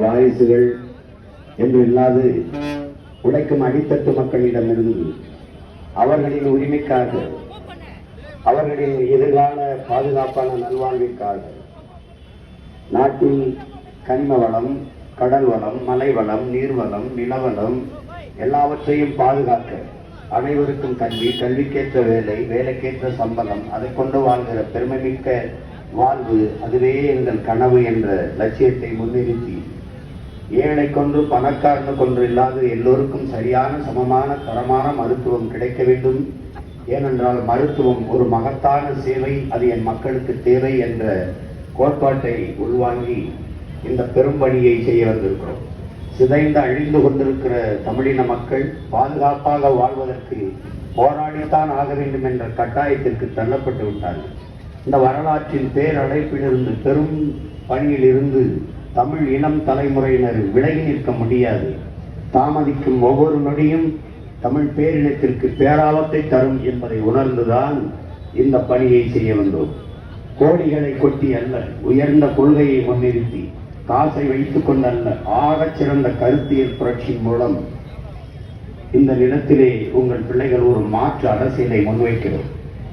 வாரிசுகள் என்று இல்லாது உழைக்கும் அடித்தட்டு மக்களிடமிருந்து அவர்களின் உரிமைக்காக அவர்களின் எதிர்கால பாதுகாப்பான நல்வாழ்விற்காக நாட்டின் கனிம வளம் கடல் வளம் மலை வளம் நீர்வளம் நிலவளம் எல்லாவற்றையும் பாதுகாக்க அனைவருக்கும் கல்வி கல்விக்கேற்ற வேலை வேலைக்கேற்ற சம்பளம் அதை கொண்டு வாழ்கிற பெருமைமிக்க வாழ்வு அதுவே எங்கள் கனவு என்ற லட்சியத்தை முன்னிறுத்தி ஏழை கொன்று பணக்காரனு கொன்று இல்லாத எல்லோருக்கும் சரியான சமமான தரமான மருத்துவம் கிடைக்க வேண்டும். ஏனென்றால் மருத்துவம் ஒரு மகத்தான சேவை அது என் மக்களுக்கு தேவை என்ற கோட்பாட்டை உள்வாங்கி இந்த பெரும்பணியை செய்ய வந்திருக்கிறோம். சிதைந்து அழிந்து கொண்டிருக்கிற தமிழின மக்கள் பாதுகாப்பாக வாழ்வதற்கு போராடித்தான் ஆக வேண்டும் என்ற கட்டாயத்திற்கு தள்ளப்பட்டு விட்டார்கள். இந்த வரலாற்றின் பேரழைப்பிலிருந்து பெரும் பணியிலிருந்து தமிழ் இளம் தலைமுறையினர் விலகி நிற்க முடியாது. தாமதிக்கும் ஒவ்வொரு நொடியும் தமிழ் பேரினத்திற்கு பேராபத்தை தரும் என்பதை உணர்ந்துதான் இந்த பணியை செய்ய வந்தோம். கோடிகளை கொட்டி அல்ல உயர்ந்த கொள்கையை முன்னிறுத்தி காசை வைத்துக் கொண்டல்ல ஆகச் சிறந்த கருத்தியல் புரட்சி மூலம் இந்த நிலத்திலே உங்கள் பிள்ளைகள் ஒரு மாற்று அரசியலை முன்வைக்கிறோம்.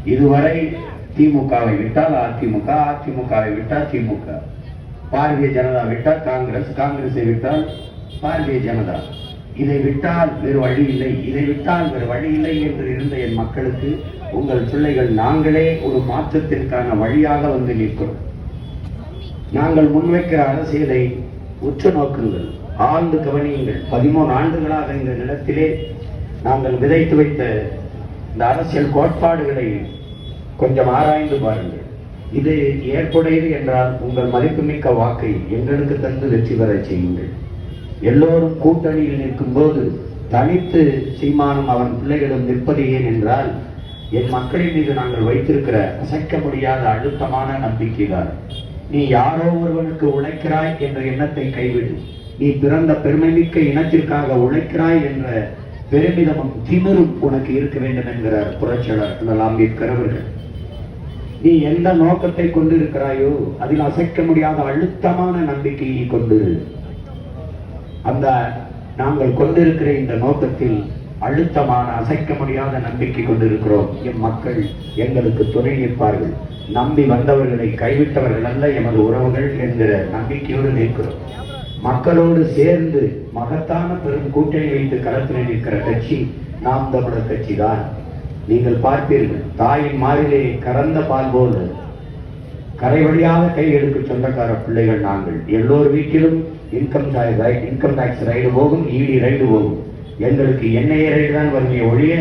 இதுவரை திமுகவை விட்டால் அதிமுக அதிமுகவை விட்டால் திமுக பாரதிய ஜனதா விட்டால் காங்கிரஸ் காங்கிரஸை விட்டால் பாரதிய ஜனதா. இதை விட்டால் வேறு வழி இல்லை. இதை விட்டால் வேறு வழி இல்லை என்று இருந்த என் மக்களுக்கு உங்கள் பிள்ளைகள் நாங்களே ஒரு மாற்றத்திற்கான வழியாக வந்து நிற்கிறோம். நாங்கள் முன்வைக்கிற அரசியலை உற்று நோக்குங்கள். ஆழ்ந்து கவனியுங்கள். பதிமூணு ஆண்டுகளாக இந்த நிலத்திலே நாங்கள் விதைத்து வைத்த இந்த அரசியல் கோட்பாடுகளை கொஞ்சம் ஆராய்ந்து பாருங்கள். இது ஏற்புடையது என்றால் உங்கள் மதிப்புமிக்க வாக்கை எங்களுக்கு தந்து வெற்றி பெறச் செய்யுங்கள். எல்லோரும் கூட்டணியில் நிற்கும் போது தனித்து சீமானும் அவன் பிள்ளைகளும் நிற்பது ஏன் என்றால் என் மக்களின் மீது நாங்கள் வைத்திருக்கிற அசைக்க முடியாத அழுத்தமான நம்பிக்கைதான். நீ யாரோ ஒருவனுக்கு உழைக்கிறாய் என்ற எண்ணத்தை கைவிடு. நீ பிறந்த பெருமைமிக்க இனத்திற்காக உழைக்கிறாய் என்ற பெருமிதமும் திமிரும் உனக்கு இருக்க வேண்டும் என்கிறார் புரட்சியாளர் அம்பேத்கர் அவர்கள். நீ எந்த நோக்கத்தை கொண்டிருக்கிறாயோ அதில் அசைக்க முடியாத அழுத்தமான நம்பிக்கையை கொண்டு அந்த நாங்கள் கொண்டிருக்கிற இந்த நோக்கத்தில் அழுத்தமான அசைக்க முடியாத நம்பிக்கை கொண்டிருக்கிறோம். எம் மக்கள் எங்களுக்கு துணை நிற்பார்கள். நம்பி வந்தவர்களை கைவிட்டவர்கள் அல்ல எமது உறவுகள் என்கிற நம்பிக்கையோடு நிற்கிறோம். மக்களோடு சேர்ந்து மகத்தான பெரும் கூட்டணி வைத்து களத்தில் நிற்கிற கட்சி நாம் தமிழர் கட்சி தான் நீங்கள் பார்ப்பீர்கள் தாயின் மாறிலே கறந்த பால் போல கரை வழியாக கை எடுக்க சொந்தக்கார பிள்ளைகள் நாங்கள். எல்லோர் வீட்டிலும் இன்கம் இன்கம் டாக்ஸ் ரைடு போகும் இடி ரைடு போகும். எங்களுக்கு எண்ணெய் ரைடு தான் வருமே ஒழிய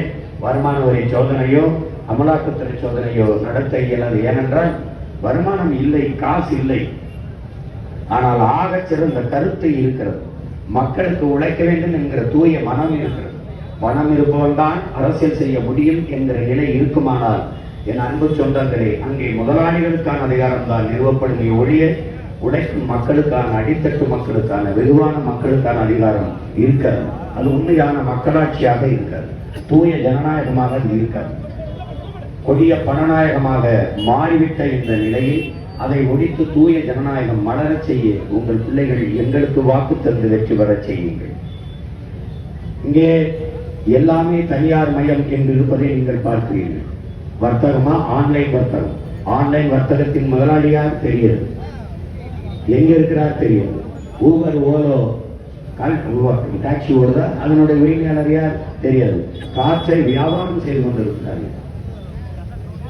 வருமான வரி சோதனையோ அமலாக்கத்துறை சோதனையோ நடத்த இயலாது. ஏனென்றால் வருமானம் இல்லை காசு இல்லை. ஆனால் ஆகச் சிறந்த கருத்து இருக்கிறது. மக்களுக்கு உழைக்க வேண்டும் என்கிற தூய மனம் இருக்கிறது. பணம் இருப்பவன் தான் அரசியல் செய்ய முடியும் என்கிற நிலை இருக்குமானால் என் அன்பு சொந்தங்களே அங்கே முதலாளிகளுக்கான அதிகாரம் தான் நிறுவப்படுமே ஒழிய உழைக்கும் மக்களுக்கான அடித்தட்டு மக்களுக்கான வெகுவான மக்களுக்கான அதிகாரம் இருக்காது. அது உண்மையான மக்களாட்சியாக இருக்காது. தூய ஜனநாயகமாக இருக்காது. கொடிய பணநாயகமாக மாறிவிட்ட இந்த நிலையில் அதை ஒழித்து தூய ஜனநாயகம் மலரச் செய்ய உங்கள் பிள்ளைகள் எங்களுக்கு வாக்கு தந்து வெற்றி பெறச் செய்யுங்கள். இங்கே எல்லாமே தனியார் மயம் என்று இருப்பதை நீங்கள் பார்க்கிறீர்கள். வர்த்தகமா? ஆன்லைன் வர்த்தகம். ஆன்லைன் வர்த்தகத்தின் முதலாளியார் தெரியாது. எங்க இருக்கிறார் தெரியாது. ஊபர் ஓலோ டாக்ஸி ஓடுதா? அதனுடைய உரிமையாளர் யார்? தெரியாது. காற்றை வியாபாரம் செய்து கொண்டிருக்கிறார்கள்.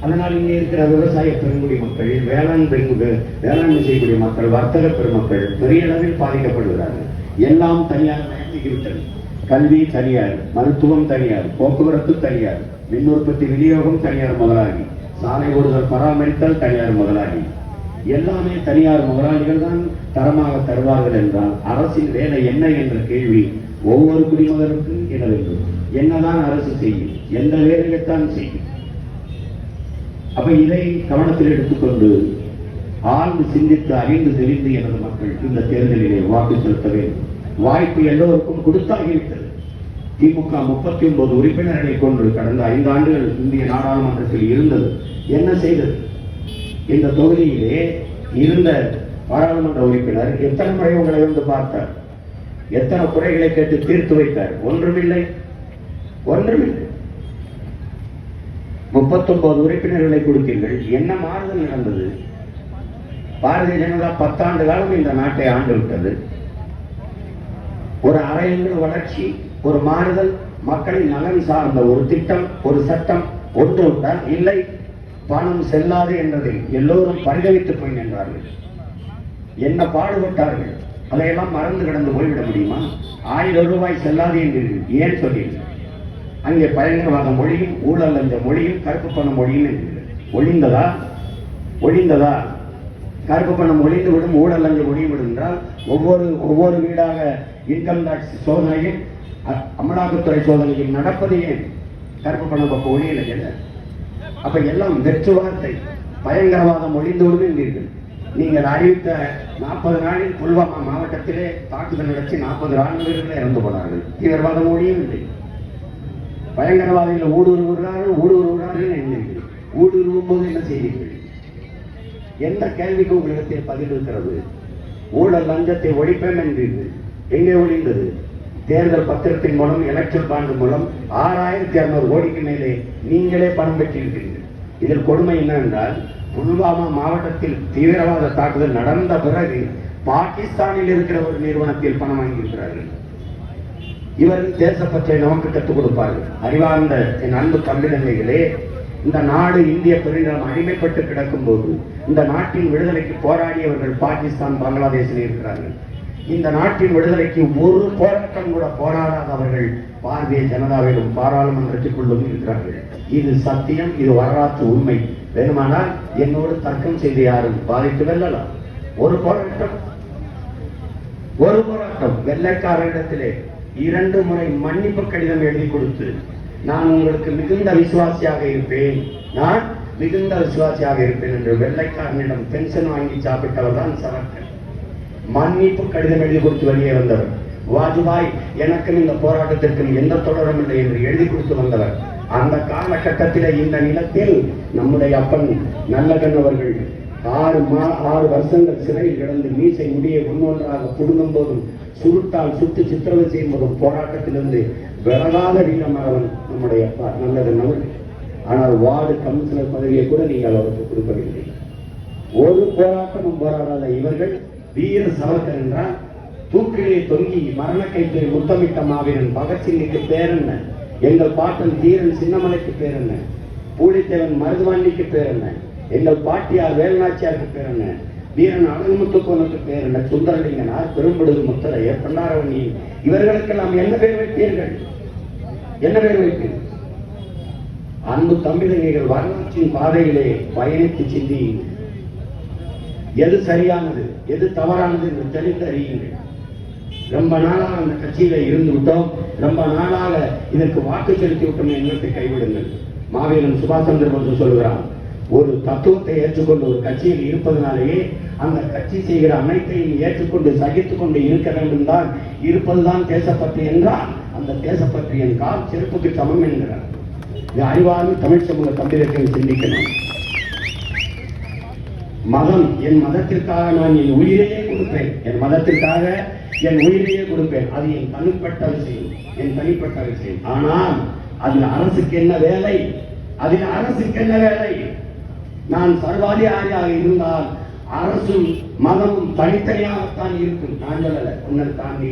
அதனால் இங்கே இருக்கிற விவசாய பெருங்குடி மக்கள் வேளாண் பெருங்குடி வேளாண்மை செய்யக்கூடிய மக்கள் வர்த்தக பெருமக்கள் பெரிய அளவில் பாதிக்கப்படுகிறார்கள். எல்லாம் தனியார் மயங்கிவிட்டது கல்வி தனியார் மருத்துவம் தனியார் போக்குவரத்து தனியார் மின் உற்பத்தி விநியோகம் தனியார் முதலாளி சாலை ஓடுதல் பராமரித்தல் தனியார் முதலாளி. எல்லாமே தனியார் முதலாளிகள் தான் தரமாக தருவார்கள் என்றால் அரசின் வேலை என்ன என்ற கேள்வி ஒவ்வொரு குடிமகனுக்கும் என வேண்டும். என்னதான் அரசு செய்யும் எந்த வேலையைத்தான் செய்யும். அப்ப இதை கவனத்தில் எடுத்துக்கொண்டு ஆழ்ந்து சிந்தித்து அறிந்து தெரிந்து எனது மக்கள் இந்த தேர்தலிலே வாக்கு செலுத்த வேண்டும். வாய்ப்பு எல்லோருக்கும் கொடுத்தாகிவிட்டது திமுக முப்பத்தி ஒன்பது உறுப்பினர்களை கொண்டு கடந்த ஐந்து ஆண்டுகள் இந்திய நாடாளுமன்றத்தில் இருந்தது. என்ன செய்தது? இந்த தொகுதியிலே இருந்த பாராளுமன்ற உறுப்பினர் எத்தனை முறை உங்களை வந்து பார்த்தார்? எத்தனை குறைகளை கேட்டு தீர்த்து வைத்தார்? ஒன்றுமில்லை. ஒன்றுமில்லை. முப்பத்தொன்பது உறுப்பினர்களை கொடுத்தீர்கள். என்ன மாறுதல் நடந்தது? பாரதிய ஜனதா பத்தாண்டு காலம் இந்த நாட்டை ஆண்டு விட்டது. ஒரு அரையங்கள் வளர்ச்சி ஒரு மாறுதல் மக்களின் நலன் சார்ந்த ஒரு திட்டம் ஒரு சட்டம் ஒன்று தான் இல்லை. பணம் செல்லாது என்றதில் எல்லோரும் பரிதவித்து போய் நின்றார்கள். என்ன பாடுபட்டார்கள்? அதையெல்லாம் மறந்து கிடந்து போய்விட முடியுமா? ஆயிரம் ரூபாய் செல்லாது என்று ஏன் சொன்னீர்கள் அங்கே பயங்கரவாத மொழியும் ஊழல் அந்த மொழியும் கருப்பு பண மொழியும் ஒழிந்ததா? ஒழிந்ததா? கருப்பு பணம் ஒழிந்து விடும் ஊழல் லஞ்ச ஒழிந்து விடும் என்றால் ஒவ்வொரு ஒவ்வொரு வீடாக இன்கம் டாக்ஸ் சோதனையில் அமலாக்கத்துறை சோதனையில் நடப்பது ஏன்? கருப்பு பணம் பக்கம் ஒழியலை இல்லை அப்ப எல்லாம் வெற்று வார்த்தை பயங்கரவாதம் ஒழிந்து விடுவீர்கள் நீங்கள் அறிவித்த நாற்பது நாளில் புல்வாமா மாவட்டத்திலே தாக்குதல் நடத்தி நாற்பது ராணுவ இறந்து போனார்கள். தீவிரவாதம் ஒழியவில்லை பயங்கரவாதிகள் ஊடுருவுகிறார்கள் ஊடுருவுகிறார்கள் என்ன ஊடுருவும் போது என்ன செய்தீர்கள்? எந்த கேள்விக்கு உங்களிடத்தில் பதில் இருக்கிறது? ஊழல் லஞ்சத்தை ஒழிப்பேன் என்றீர்கள். எங்கே ஒழிந்தது? தேர்தல் பத்திரத்தின் மூலம் எலக்ஷன் பாண்டு மூலம் ஆறாயிரத்தி அறுநூறு கோடிக்கு மேலே நீங்களே பணம் பெற்றிருக்கிறீர்கள். இதில் கொடுமை என்னவென்றால் புல்வாமா மாவட்டத்தில் தீவிரவாத தாக்குதல் நடந்த பிறகு பாகிஸ்தானில் இருக்கிற ஒரு நிறுவனத்தில் பணம் வாங்கியிருக்கிறார்கள். இவர் தேசப்பற்றை நமக்கு கற்றுக் கொடுப்பார்கள். அறிவார்ந்த என் அன்பு தம்பிதங்கைகளே இந்த நாடு இந்திய பெருநிலம் அடிமைப்பட்டு கிடக்கும் போது இந்த நாட்டின் விடுதலைக்கு போராடியவர்கள் பாகிஸ்தான் பங்களாதேஷில் இருக்கிறார்கள். இந்த நாட்டின் விடுதலைக்கு ஒரு போராட்டம் கூட போராடாதவர்கள் பாரதிய ஜனதாவிலும் பாராளுமன்றத்திற்குள்ளும் இருக்கிறார்கள். இது சத்தியம் இது வரலாற்று உண்மை. வேணுமானால் என்னோடு தர்க்கம் செய்து யாரும் பாதித்து வெல்லலாம். ஒரு போராட்டம். ஒரு போராட்டம். வெள்ளைக்காரரிடத்திலே இரண்டு முறை மன்னிப்பு கடிதம் எழுதி கொடுத்து நான் உங்களுக்கு மிகுந்த விசுவாசியாக இருப்பேன். நான் மிகுந்த விசுவாசியாக இருப்பேன் என்று வெள்ளைக்காரனிடம் பென்ஷன் வாங்கி சாப்பிட்டவர் தான் சவர்கர் மன்னிப்பு கடிதம் எழுதி கொடுத்து வெளியே வந்தவர். வாஜ்பாய் எனக்கும் இந்த போராட்டத்திற்கும் எந்த தொடரும் இல்லை என்று எழுதி கொடுத்து வந்தவர். அந்த காலகட்டத்தில் இந்த நிலத்தில் நம்முடைய அப்பன் நல்லகன் அவர்கள் ஆறு மா ஆறு வருஷங்கள் சிறையில் கிடந்து மீசை முடியை ஒன்றொன்றாக புடுங்கும் போதும் சுருட்டால் சுட்டு சித்திரவதை செய்யும் போதும் போராட்டத்திலிருந்து விலகாத வீரமானவன் நம்முடைய அப்பா. ஆனால் வார்டு கவுன்சிலர் பதவியை கூட நீங்கள் அவருக்கு கொடுக்கவில்லை. ஒரு போராட்டமும் போராடாத இவர்கள் வீர சவர்கர் என்றால் தூக்கிலே தொங்கி மரண கைத்தை முத்தமிட்ட மாவீரன் பகத்சிங்கிற்கு பேர் என்ன? எங்கள் பாட்டன் தீரன் சின்னமலைக்கு பேர் என்ன? பூலித்தேவன் மருதுவாண்டிக்கு பேர் என்ன? எங்கள் பாட்டியார் வேலுநாச்சியாருக்கு பேர் என்ன? வீரன் அழகுமுத்துக்கோனுக்கு பேர் என்ன? சுந்தரலிங்கனார் பெரும்படுது முத்தரையர் பண்டாரவணி இவர்களுக்கெல்லாம் என்ன பேர் வைத்தீர்கள்? என்ன பேர் வைப்பீர்கள் அன்பு தம்பிதங்கைகள் வரலாற்றின் பாதையிலே பயணித்து சிந்தி எது சரியானது எது தவறானது என்று தெரிந்து அறியுங்கள். ரொம்ப நாளாக அந்த கட்சியில இருந்து விட்டோம். ரொம்ப நாளாக இதற்கு வாக்கு செலுத்தி விட்டோம் எண்ணத்தை கைவிடுங்கள். மாவீரன் சுபாஷ் சந்திர போஸ் சொல்கிறான் ஒரு தத்துவத்தை ஏற்றுக்கொண்டு ஒரு கட்சியில் இருப்பதனாலேயே அந்த கட்சி செய்கிற அனைத்தையும் ஏற்றுக்கொண்டு சகித்துக் கொண்டு இருக்க வேண்டும் தான் இருப்பதுதான் தேசப்பற்று என்றால் அந்த தேசப்பற்றியன் கால் செருப்புக்கு சமம் என்கிறார். இது அறிவார்ந்த தமிழ் சமூக தம்பிதத்தையும் சிந்திக்கணும். மதம் என் மதத்திற்காக நான் என் உயிரையே கொடுப்பேன். என் மதத்திற்காக என் உயிரையே கொடுப்பேன். அது என் தனிப்பட்ட விஷயம் என் தனிப்பட்ட விஷயம். ஆனால் அதில் அரசுக்கு என்ன வேலை? அதில் அரசுக்கு என்ன வேலை? நான் சர்வாதிகாரியாக இருந்தால் அரசும் மதமும் தனித்தனியாகத்தான் இருக்கும். நான் உன்னை தான் தாண்டி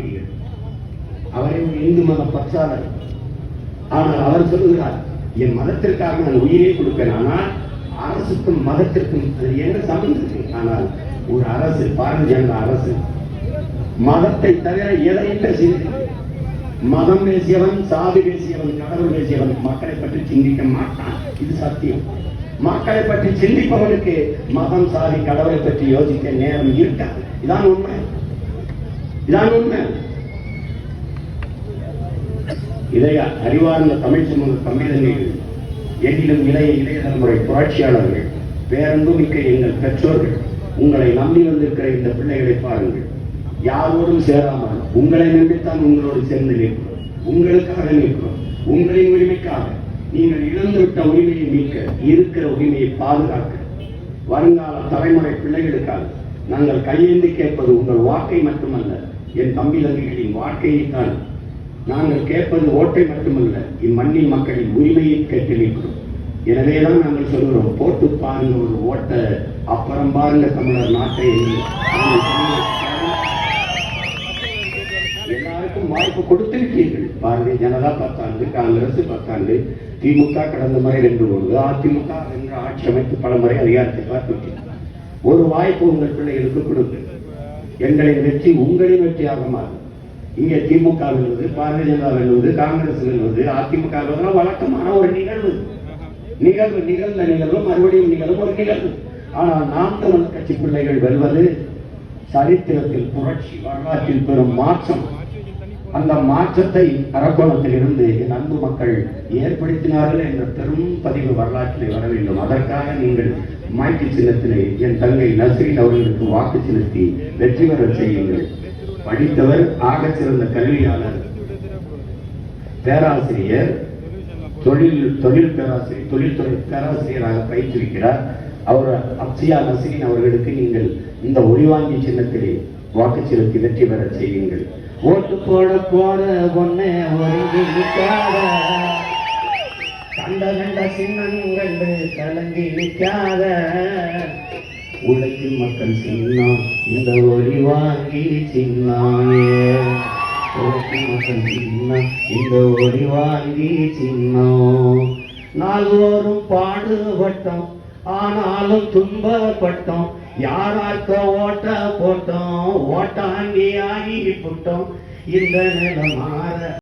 அவரை ஒரு இந்து மத பற்றாளர் ஆனால் அவர் சொல்லுகிறார் என் மதத்திற்காக நான் உயிரே கொடுப்பேன். ஆனால் அரசுக்கும் மதத்திற்கும் அது என்ன சம்பந்தம் ஆனால் ஒரு அரசு பாரதிய ஜனதா அரசு மதத்தை தவிர எதையும் பேசியது மதம் பேசியவன் சாதி பேசியவன் கடவுள் பேசியவன் மக்களை பற்றி சிந்திக்க மாட்டான். இது சத்தியம். மக்களை பற்றி சிந்திப்பவனுக்கு மதம் சாதி கடவுளை பற்றி யோசிக்க நேரம் இருக்காது. இதான் உண்மை. இதான் உண்மை. இதய அறிவார்ந்த தமிழ் சமூக தமிழர்கள் எதிலும் இளைய இளைய தலைமுறை புரட்சியாளர்கள் பேரன்பு மிக்க எங்கள் பெற்றோர்கள் உங்களை நம்பி வந்திருக்கிற இந்த பிள்ளைகளை பாருங்கள். யாரோடும் சேராமல் உங்களை நம்பித்தான் உங்களோடு சேர்ந்து நிற்கிறோம். உங்களுக்காக நிற்கிறோம். உங்களின் உரிமைக்காக நீங்கள் இழந்துவிட்ட உரிமையை மீட்க இருக்கிற உரிமையை பாதுகாக்க. வருங்கால தலைமுறை பிள்ளைகளுக்காக நாங்கள் கையேந்தி கேட்பது உங்கள் வாக்கை மட்டுமல்ல என் தம்பி தம்பிகளின் வாழ்க்கையைத்தான் நாங்கள் கேட்பது ஓட்டை மட்டுமல்ல இம்மண்ணின் மக்களின் உரிமையை கேட்டு நிற்கிறோம். எனவேதான் நாங்கள் சொல்கிறோம் போட்டு பாருங்க ஒரு ஓட்டை அப்புறம் பாருங்க தமிழர் நாட்டை எல்லாருக்கும் வாய்ப்பு கொடுத்திருக்கீர்கள் பாரதிய ஜனதா பத்தாண்டு காங்கிரஸ் பத்தாண்டு திமுக கடந்த முறை ரெண்டு ஒன்று அதிமுக என்று ஆட்சி அமைத்து பல முறை அதிகாரத்தை பார்த்துவிட்டீர்கள். ஒரு வாய்ப்பு உங்கள் பிள்ளைகளுக்கு கொடுங்க எங்களின் வெற்றி உங்களின் வெற்றியாக மாறும். இங்கே திமுக வெல்வது பாரதிய ஜனதா வெல்வது காங்கிரஸ் வெல்வது அதிமுக வெல்வதெல்லாம் வழக்கமான ஒரு நிகழ்வு. நிகழ்வு நிகழ்ந்த நிகழ்வு மறுபடியும் நிகழும் ஒரு நிகழ்வு. ஆனால் நாம் தமிழ் கட்சி பிள்ளைகள் வெல்வது சரித்திரத்தில் புரட்சி வரலாற்றில் பெரும் மாற்றம். அந்த மாற்றத்தை அரக்கோணத்தில் இருந்து என் அன்பு மக்கள் ஏற்படுத்தினார்கள் என்ற பெரும் பதிவு வரலாற்றிலே வர வேண்டும். அதற்காக நீங்கள் மைக்கு சின்னத்திலே என் தங்கை நசரின் அவர்களுக்கு வாக்கு செலுத்தி வெற்றி பெற செய்யுங்கள். படித்தவர் ஆகச்சிறந்த கல்வியாளர். பேராசிரியர் தொழில் தொழில் பேராசிரியர் தொழில்துறை பேராசிரியராக பயிற்றுவிக்கிறார் அவர் அப்சியா நசீன் அவர்களுக்கு நீங்கள் இந்த ஒளிவாங்கி சின்னத்திலே வாக்கு செலுத்தி வெற்றி பெற செய்யுங்கள் ஓட்டு போட போட பொண்ணே ஒருங்கி கண்ட கண்ட சின்னங்கள் கலங்கி நிற்காத. உழைக்கும் மக்கள் சின்னம் இந்த ஒளி வாங்கி சின்னாயே உழைக்கும் மக்கள் சின்னம் இந்த ஒளி வாங்கி சின்னம். நாள்தோறும் பாடுபட்டோம் ஆனாலும் துன்பப்பட்டோம். யாராக்க ஓட்ட போட்டோம் ஓட்டாண்டி ஆகி புட்டோம் இந்த நிலம் மாற